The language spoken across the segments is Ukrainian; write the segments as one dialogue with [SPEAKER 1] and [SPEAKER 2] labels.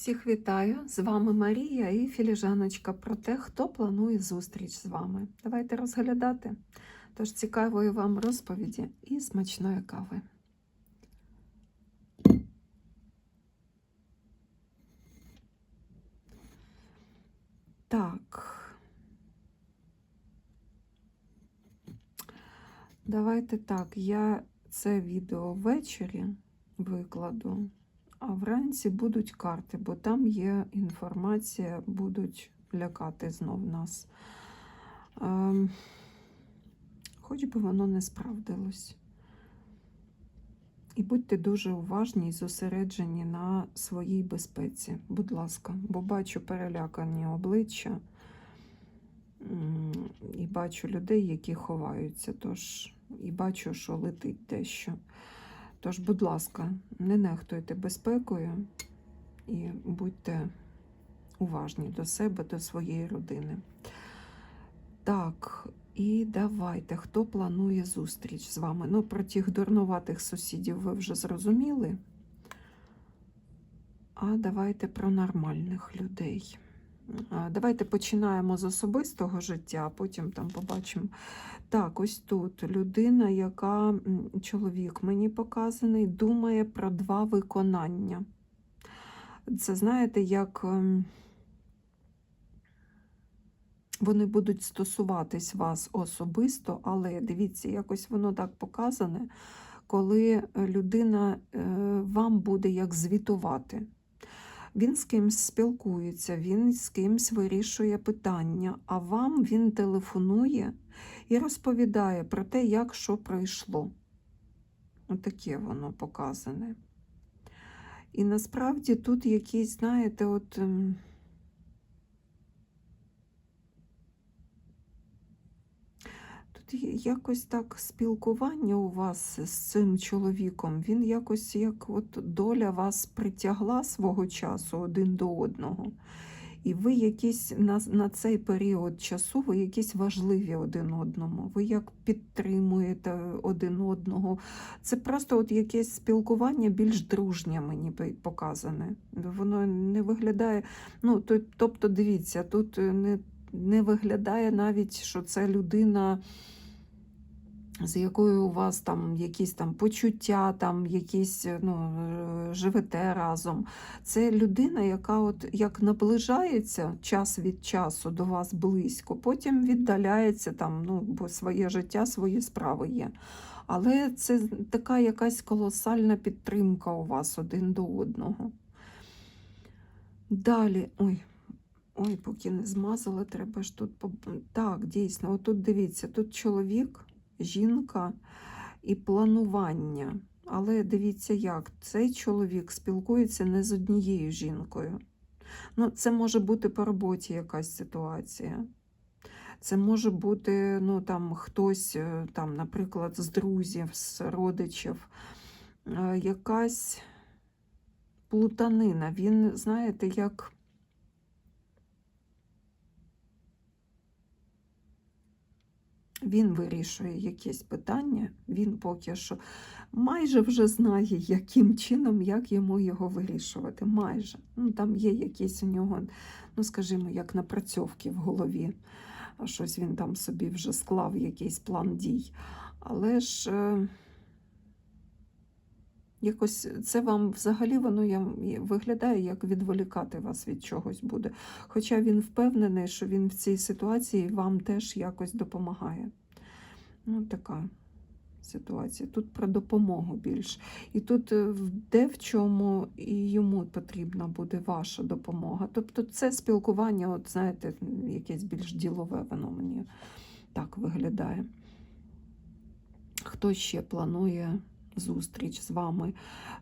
[SPEAKER 1] Всіх вітаю! З вами Марія і філіжаночка про те, хто планує зустріч з вами. Давайте розглядати. Тож цікавої вам розповіді і смачної кави. Так. Давайте так. Я це відео ввечері викладу. А вранці будуть карти, бо там є інформація, будуть лякати знов нас. Ем, хоч би воно не справдилось. І будьте дуже уважні і зосереджені на своїй безпеці, будь ласка, бо бачу перелякані обличчя і бачу людей, які ховаються, тож і бачу, що летить дещо. Тож, будь ласка, не нехтуйте безпекою і будьте уважні до себе, до своєї родини. Так, і давайте, хто планує зустріч з вами? Ну, про тих дурнуватих сусідів ви вже зрозуміли. А давайте про нормальних людей. А, Давайте починаємо з особистого життя, потім там побачимо. Так, ось тут людина, яка чоловік мені показаний, думає про два виконання. Це знаєте, як ем, вони будуть стосуватись вас особисто, але дивіться, якось воно так показане, коли людина е, вам буде як звітувати. Він з кимсь спілкується, він з кимсь вирішує питання, а вам він телефонує і розповідає про те, як що пройшло. Отаке воно показане. І насправді тут якісь, знаєте, от. Якось так спілкування у вас з цим чоловіком. Він якось як от доля вас притягла свого часу один до одного. І ви якісь на, на цей період часу ви якісь важливі один одному. Ви як підтримуєте один одного. Це просто от якесь спілкування більш дружнє мені показане. Воно не виглядає. Ну, то- тобто, дивіться, тут не, не виглядає навіть, що це людина з якою у вас там якісь там почуття, там якісь ну, е, живете разом. Це людина, яка от як наближається час від часу до вас близько, потім віддаляється там, ну, бо своє життя, свої справи є. Але це така якась колосальна підтримка у вас один до одного. Далі, ой, ой, поки не змазала, треба ж тут. Так, дійсно, отут дивіться, тут чоловік жінка і планування. Але дивіться, як цей чоловік спілкується не з однією жінкою. Ну, це може бути по роботі якась ситуація. Це може бути ну, там, хтось, е, там, наприклад, з друзів, з родичів, Е, якась плутанина. Він, знаєте, як. Він вирішує якесь питання, він поки що майже вже знає, яким чином, як йому його вирішувати. Майже. Ну, там є якісь у нього, ну скажімо, як напрацьовки в голові. Щось він там собі вже склав, якийсь план дій. Але ж е, якось це вам взагалі воно я- виглядає, як відволікати вас від чогось буде. Хоча він впевнений, що він в цій ситуації вам теж якось допомагає. Ну, така ситуація. Тут про допомогу більш. І тут е, де в чому і йому потрібна буде ваша допомога. Тобто це спілкування, от знаєте, якесь більш ділове, воно мені так виглядає. Хто ще планує зустріч з вами?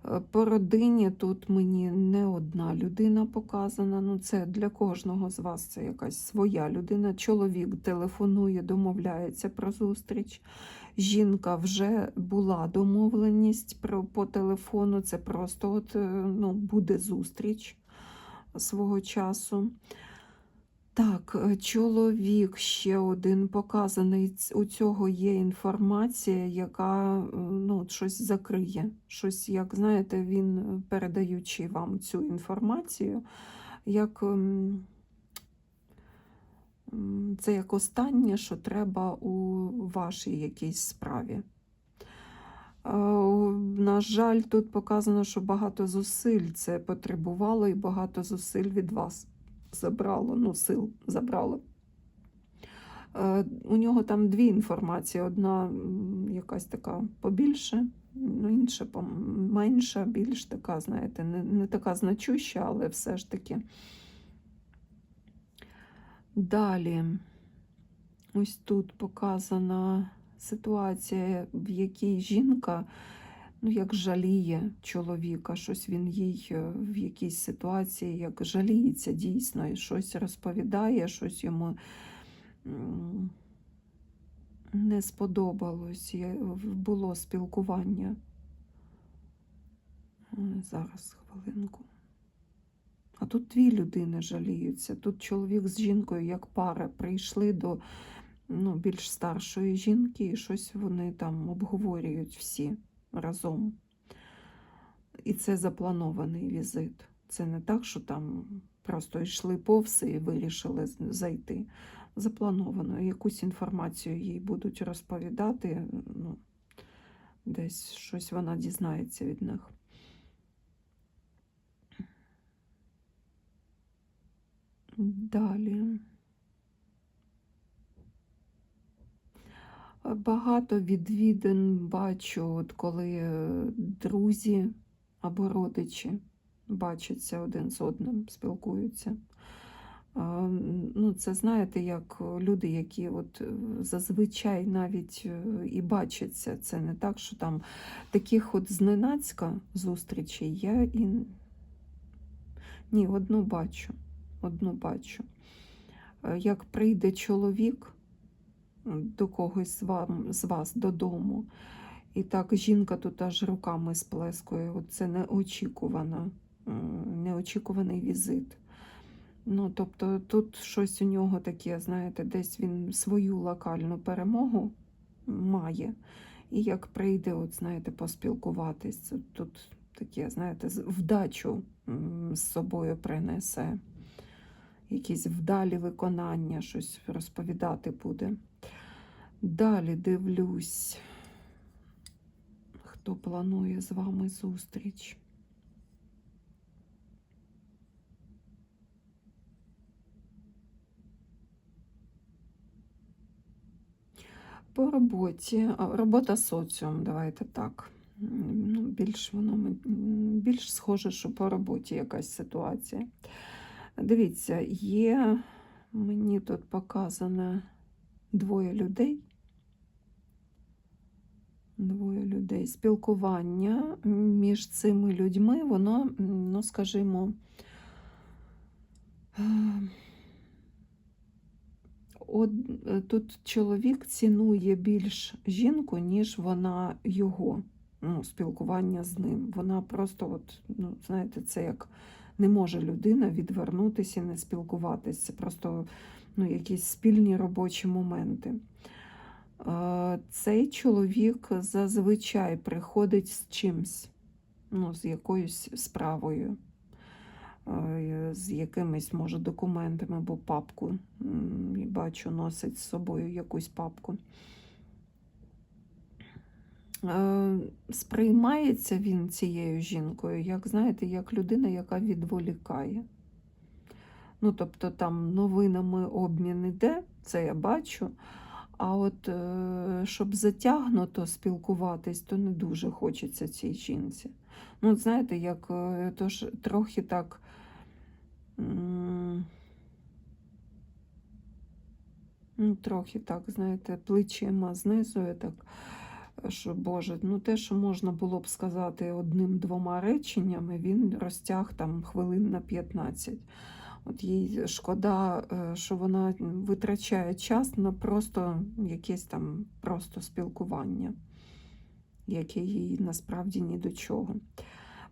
[SPEAKER 1] Е, По родині тут мені не одна людина показана. Ну, це для кожного з вас це якась своя людина. Чоловік телефонує, домовляється про зустріч. Жінка вже була домовленість про, по телефону. Це просто от, е, ну, буде зустріч свого часу. Так, е, чоловік ще один показаний. У цього є інформація, яка е, ну, щось закриє. Щось, як знаєте, він, е, передаючи вам цю інформацію, як ем, це як останнє, що треба у вашій якійсь справі. На жаль, тут показано, що багато зусиль це потребувало і багато зусиль від вас забрало, ну, сил забрало. Е, У нього там дві інформації: одна якась така побільше, ну, інша пом- менша, більш така, знаєте, не, не така значуща, але все ж таки. Далі, ось тут показана ситуація, в якій жінка ну, як жаліє чоловіка, щось він їй е, в якійсь ситуації як жаліється дійсно, і щось розповідає, щось йому не сподобалось, було спілкування. Е, Зараз хвилинку. А тут дві людини жаліються. Тут чоловік з жінкою, як пара, прийшли до ну, більш старшої жінки, і щось вони там обговорюють всі разом. І це запланований візит. Це не так, що там просто йшли повз і вирішили зайти. Заплановано. Якусь інформацію їй будуть розповідати. Ну, десь щось вона дізнається від них. Далі. Багато відвідин бачу, от коли е, друзі або родичі бачаться один з одним, спілкуються. Ну, це знаєте, як люди, які от е, зазвичай навіть е, і бачаться. Це не так, що там таких от зненацька зустрічей я і ні, одну бачу. Одну бачу. Як прийде чоловік до когось з, вас додому, і так жінка тут аж руками сплескує. Це неочікувано, неочікуваний візит. Ну, тобто тут щось у нього таке, знаєте, десь він свою локальну перемогу має. І як прийде, от, знаєте, поспілкуватись, тут таке, знаєте, вдачу з собою принесе. Якісь вдалі виконання, щось розповідати буде. Далі дивлюсь, хто планує з вами зустріч. По роботі, робота соціум, давайте так. Ну, більш воно більш схоже, що по роботі якась ситуація. Дивіться, є мені тут показано двоє людей. Двоє людей. Спілкування між цими людьми, воно, ну, скажімо, е, от, е, тут чоловік цінує більш жінку, ніж вона його. Ну, спілкування з ним. Вона просто, от, ну, знаєте, це як не може людина відвернутися і не спілкуватися. Це просто ну, якісь спільні робочі моменти. Цей чоловік зазвичай приходить з чимсь, ну, з якоюсь справою, е, з якимись, може, документами або папку. Бачу, носить з собою якусь папку. Е, Сприймається він цією жінкою, як знаєте, як людина, яка відволікає. Ну, тобто там новинами обмін іде, це я бачу. А от е, щоб затягнуто спілкуватись, то не дуже хочеться цій жінці. Ну, знаєте, як е, то ж трохи так. Ну, трохи так, знаєте, плечима знизує так, що Боже, ну те, що можна було б сказати одним-двома реченнями, він розтяг там хвилин на 15. От їй шкода, е, що вона витрачає час на просто якесь там просто спілкування, яке їй насправді ні до чого.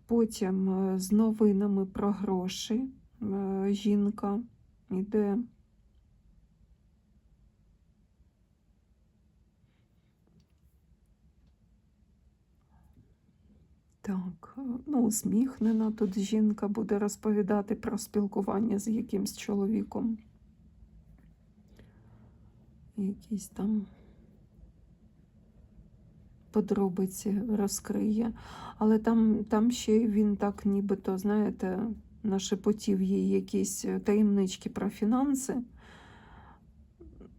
[SPEAKER 1] Потім е, з новинами про гроші е, жінка йде Так, е, ну, усміхнена тут жінка буде розповідати про спілкування з якимсь чоловіком. Якісь там подробиці розкриє. Але там, там ще він так нібито, знаєте, нашепотів їй якісь таємнички про фінанси.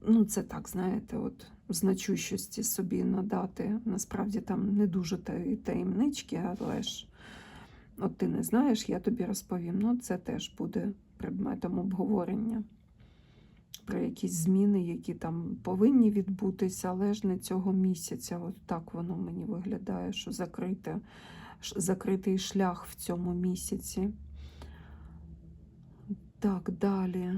[SPEAKER 1] Ну, це так, знаєте, от значущості собі надати. Насправді там не дуже таємнички, але ж от ти не знаєш, я тобі розповім. Ну, це теж буде предметом обговорення про якісь зміни, які там повинні відбутися, але ж не цього місяця. От так воно мені виглядає, що закрите, закритий шлях в цьому місяці. Так, далі.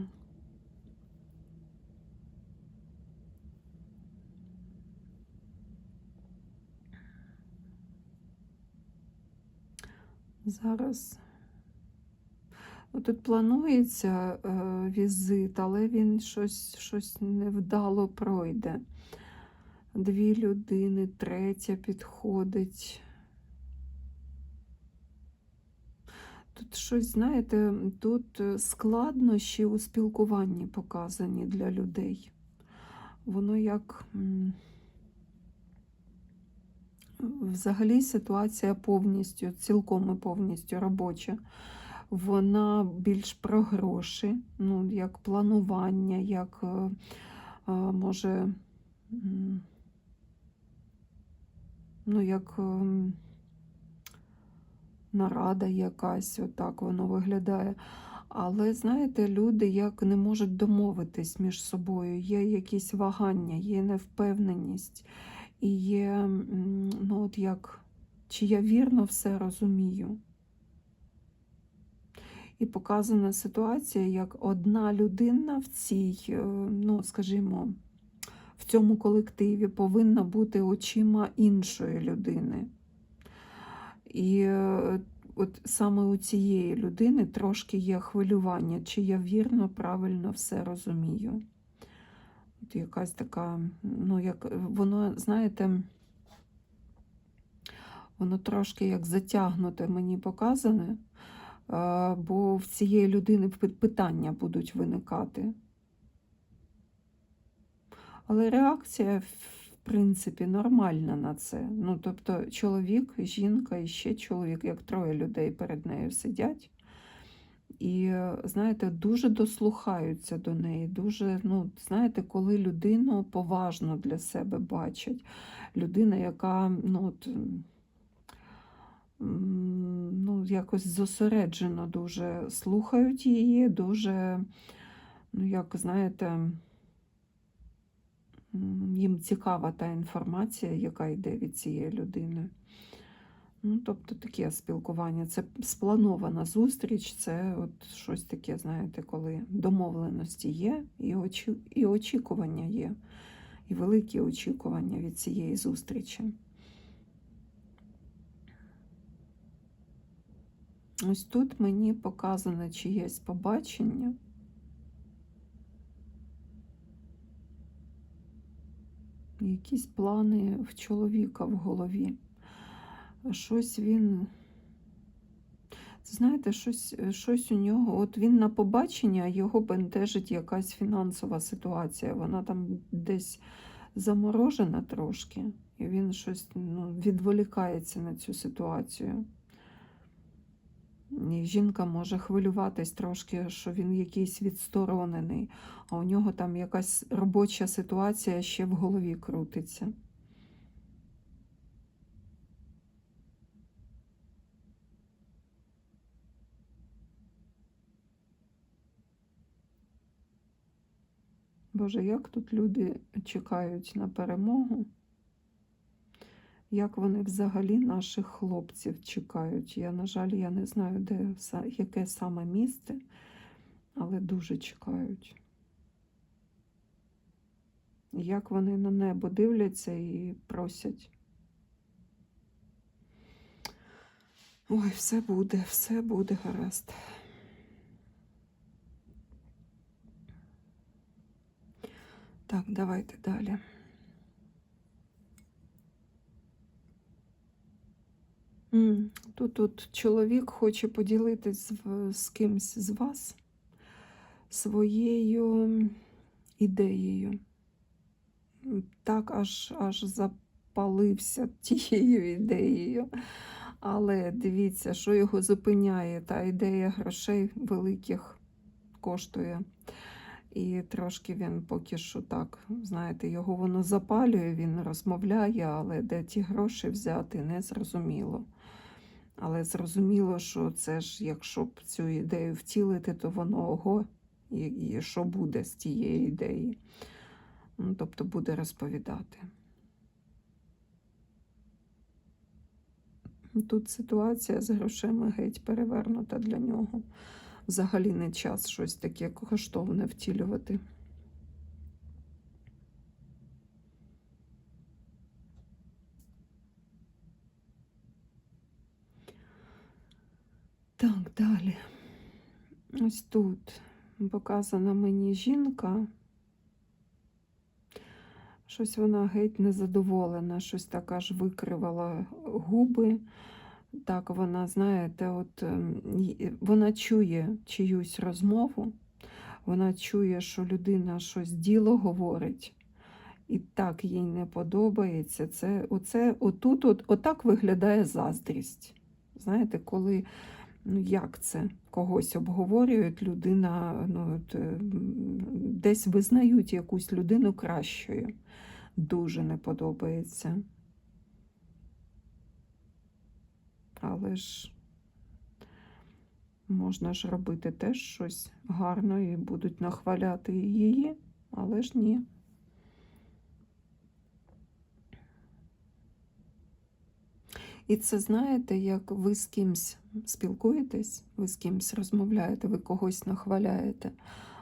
[SPEAKER 1] Зараз. Ну, Тут планується е, візит, але він щось, щось невдало пройде. Дві людини, третя підходить. Тут щось, знаєте, тут е, складнощі у спілкуванні показані для людей. Воно як. Взагалі ситуація повністю, цілком і повністю робоча. Вона більш про гроші, ну, як планування, як е, е, може, ну, як ем, нарада якась, отак воно виглядає. Але знаєте, люди як не можуть домовитись між собою, є якісь вагання, є невпевненість, і є, ну, от як, чи я вірно все розумію. І показана ситуація, як одна людина в цій, е, ну, скажімо, в цьому колективі повинна бути очима іншої людини. І е, от саме у цієї людини трошки є хвилювання, чи я вірно, правильно все розумію. От якась така, ну, як воно, знаєте, воно трошки як затягнуте мені показане, е, бо в цієї людини питання будуть виникати. Але реакція, в принципі, нормальна на це. Ну, тобто, чоловік, жінка і ще чоловік, як троє людей перед нею сидять. І, знаєте, дуже дослухаються до неї. Дуже, ну, знаєте, коли людину поважно для себе бачать. Людина, яка ну, от, ну, якось зосереджено дуже слухають її, дуже, ну, як знаєте, їм цікава та інформація, яка йде від цієї людини. Ну, тобто таке спілкування. Це спланована зустріч, це от щось таке, знаєте, коли домовленості є, і, очі, і очікування є, і великі очікування від цієї зустрічі. Ось тут мені показано чиєсь побачення. Якісь плани в чоловіка в голові. Щось він. Знаєте, щось, щось у нього. От він на побачення, його бентежить якась фінансова ситуація. Вона там десь заморожена трошки, і він щось ну, відволікається на цю ситуацію. І жінка може хвилюватись трошки, що він якийсь відсторонений, а у нього там якась робоча ситуація ще в голові крутиться. Боже, як тут люди чекають на перемогу? Як вони взагалі наших хлопців чекають? Я, на жаль, я не знаю, де яке саме місце, але дуже чекають. Як вони на небо дивляться і просять. Ой, все буде, все буде гаразд. Так, давайте далі. Тут, тут чоловік хоче поділитись в- з кимсь з вас своєю ідеєю. Так аж, аж запалився тією ідеєю. Але дивіться, що його зупиняє. Та ідея грошей великих коштує. І трошки він поки що так, знаєте, його воно запалює, він розмовляє, але де ті гроші взяти, не зрозуміло. Але зрозуміло, що це ж, якщо б цю ідею втілити, то воно ого, і, і що буде з тієї ідеї. Ну, тобто буде розповідати. Тут ситуація з грошима геть перевернута для нього. Взагалі не час щось таке коштовне втілювати. Так, далі. Ось тут показана мені жінка. Щось вона геть незадоволена, щось так аж викривала губи. Так, вона, знаєте, от ем, вона чує чиюсь розмову, вона чує, що людина щось діло говорить, і так їй не подобається. Це, оце, отут, от, отак виглядає заздрість. Знаєте, коли ну як це когось обговорюють, людина ну, от, е, десь визнають якусь людину кращою. Дуже не подобається. Але ж можна ж робити теж щось гарно і будуть нахваляти її, але ж ні. І це знаєте, як ви з кимсь спілкуєтесь, ви з кимсь розмовляєте, ви когось нахваляєте.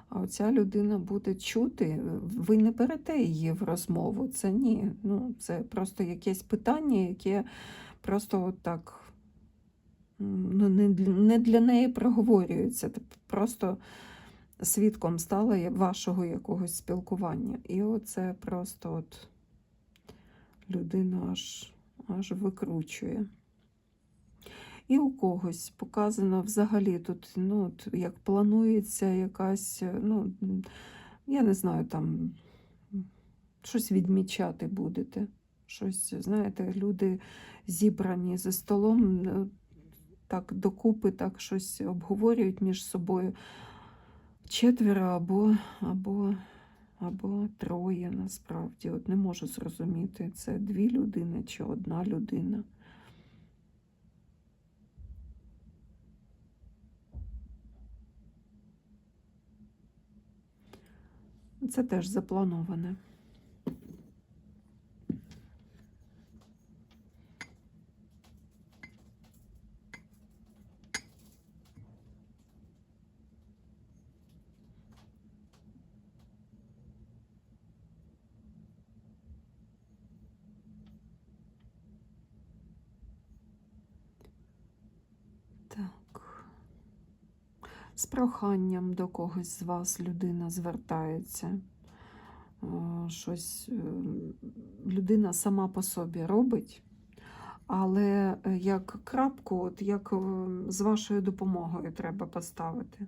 [SPEAKER 1] А оця людина буде чути, ви не берете її в розмову. Це ні. Ну, це просто якесь питання, яке просто от так ну, не, для, не для неї проговорюється. Просто свідком стала вашого якогось спілкування. І оце просто от людину аж, аж викручує. І у когось показано взагалі тут, ну, як планується якась, е, ну, я не знаю, там щось відмічати будете. Щось, знаєте, люди зібрані за столом, так докупи, так щось обговорюють між собою. Четверо або, або, або троє насправді. От не можу зрозуміти, це дві людини чи одна людина. Це теж заплановане. Так. З проханням до когось з вас людина звертається. Е, Щось е, людина сама по собі робить, але е, як крапку, от як з вашою допомогою треба поставити.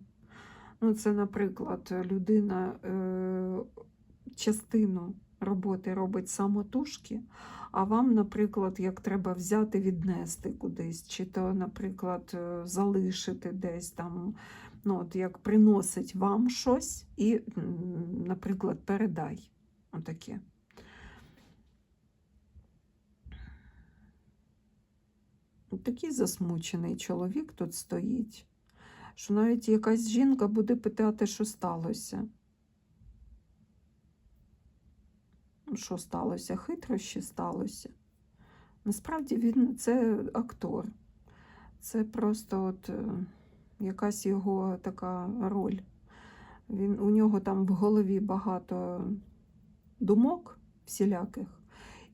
[SPEAKER 1] Ну, це, наприклад, людина частину роботи робить самотужки, а вам, наприклад, як треба взяти, віднести кудись, чи то, наприклад, залишити десь там, ну, от як приносить вам щось і, наприклад, передай. Отаке. Такий засмучений чоловік тут стоїть, що навіть якась жінка буде питати, що сталося. Що сталося? Хитрощі сталося. Насправді він це актор. Це просто от е, якась його така роль. Він, у нього там в голові багато думок всіляких.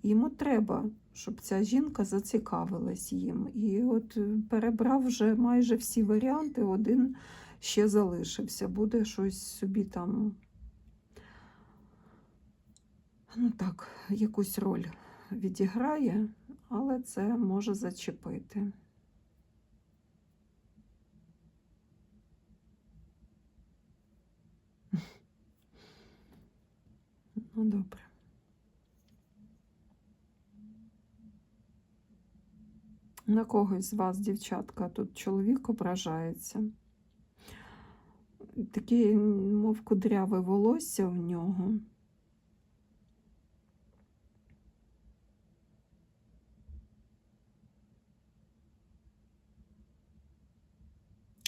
[SPEAKER 1] Йому треба, щоб ця жінка зацікавилась їм. І от перебрав вже майже всі варіанти, один ще залишився. Буде щось собі там, ну так, якусь роль відіграє, але це може зачепити. Ну, добре. На когось з вас, дівчатка, тут чоловік ображається. Таке, мов кудряве волосся в нього.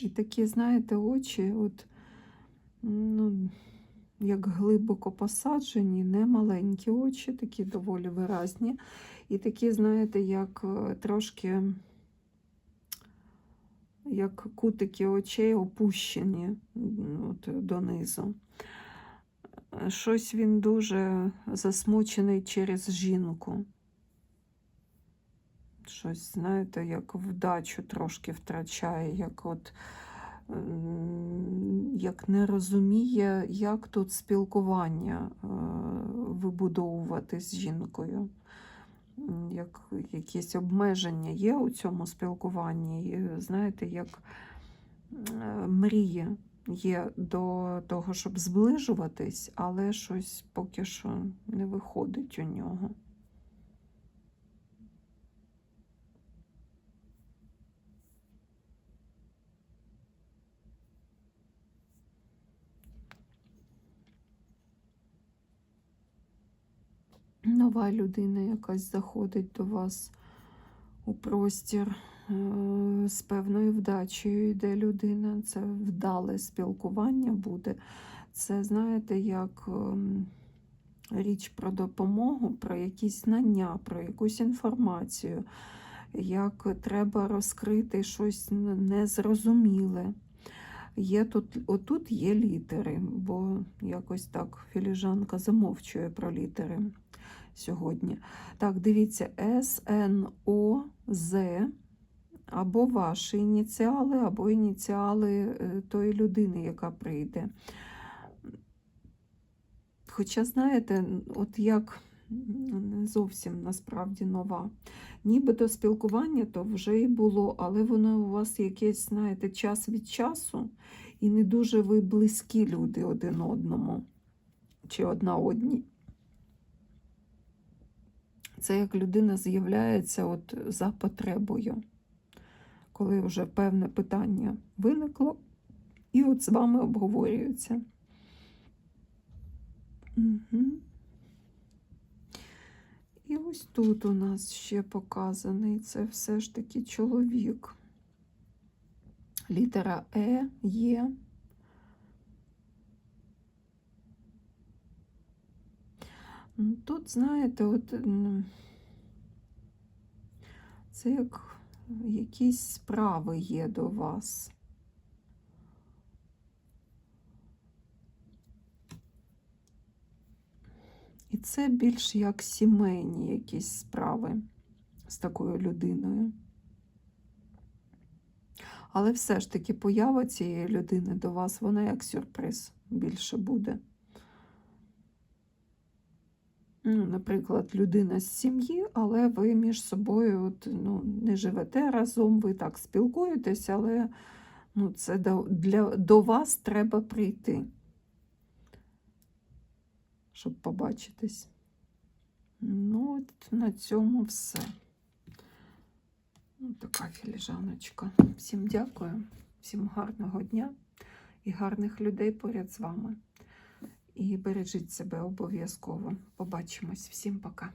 [SPEAKER 1] І такі, знаєте, очі, от, ну, як глибоко посаджені, не маленькі очі, такі доволі виразні. І такі, знаєте, як е, трошки як кутики очей опущені от, донизу. Щось він дуже засмучений через жінку. Щось, знаєте, як вдачу трошки втрачає, як от як не розуміє, як тут спілкування е, вибудовувати з жінкою. Як якісь обмеження є у цьому спілкуванні, знаєте, як е, мріє є до того, щоб зближуватись, але щось поки що не виходить у нього. Нова людина якась заходить до вас у простір е, з певною вдачею йде людина. Це вдале спілкування буде. Це, знаєте, як ем, річ про допомогу, про якісь знання, про якусь інформацію, як треба розкрити щось незрозуміле. Є тут, отут є літери, бо якось так філіжанка замовчує про літери сьогодні. Так, дивіться, С, Н, або ваші ініціали, або ініціали е, тої людини, яка прийде. Хоча, знаєте, от як не зовсім насправді нова. Нібито спілкування то вже і було, але воно у вас якесь, знаєте, час від часу, і не дуже ви близькі люди один одному чи одна одній. Це як людина з'являється от за потребою, коли вже певне питання виникло, і от з вами обговорюється. Угу. І ось тут у нас ще показаний це все ж таки чоловік. Літера Е є. Ну, Тут, знаєте, от це як якісь справи є до вас. І це більш як сімейні якісь справи з такою людиною. Але все ж таки поява цієї людини до вас, вона як сюрприз більше буде. Ну, наприклад, людина з сім'ї, але ви між собою от, ну, не живете разом, ви так спілкуєтесь, але ну, це до, для, до вас треба прийти, щоб побачитись. Ну, от на цьому все. Ну, така філіжаночка. Всім дякую, всім гарного дня і гарних людей поряд з вами. І бережіть себе обов'язково. Побачимось. Всім пока.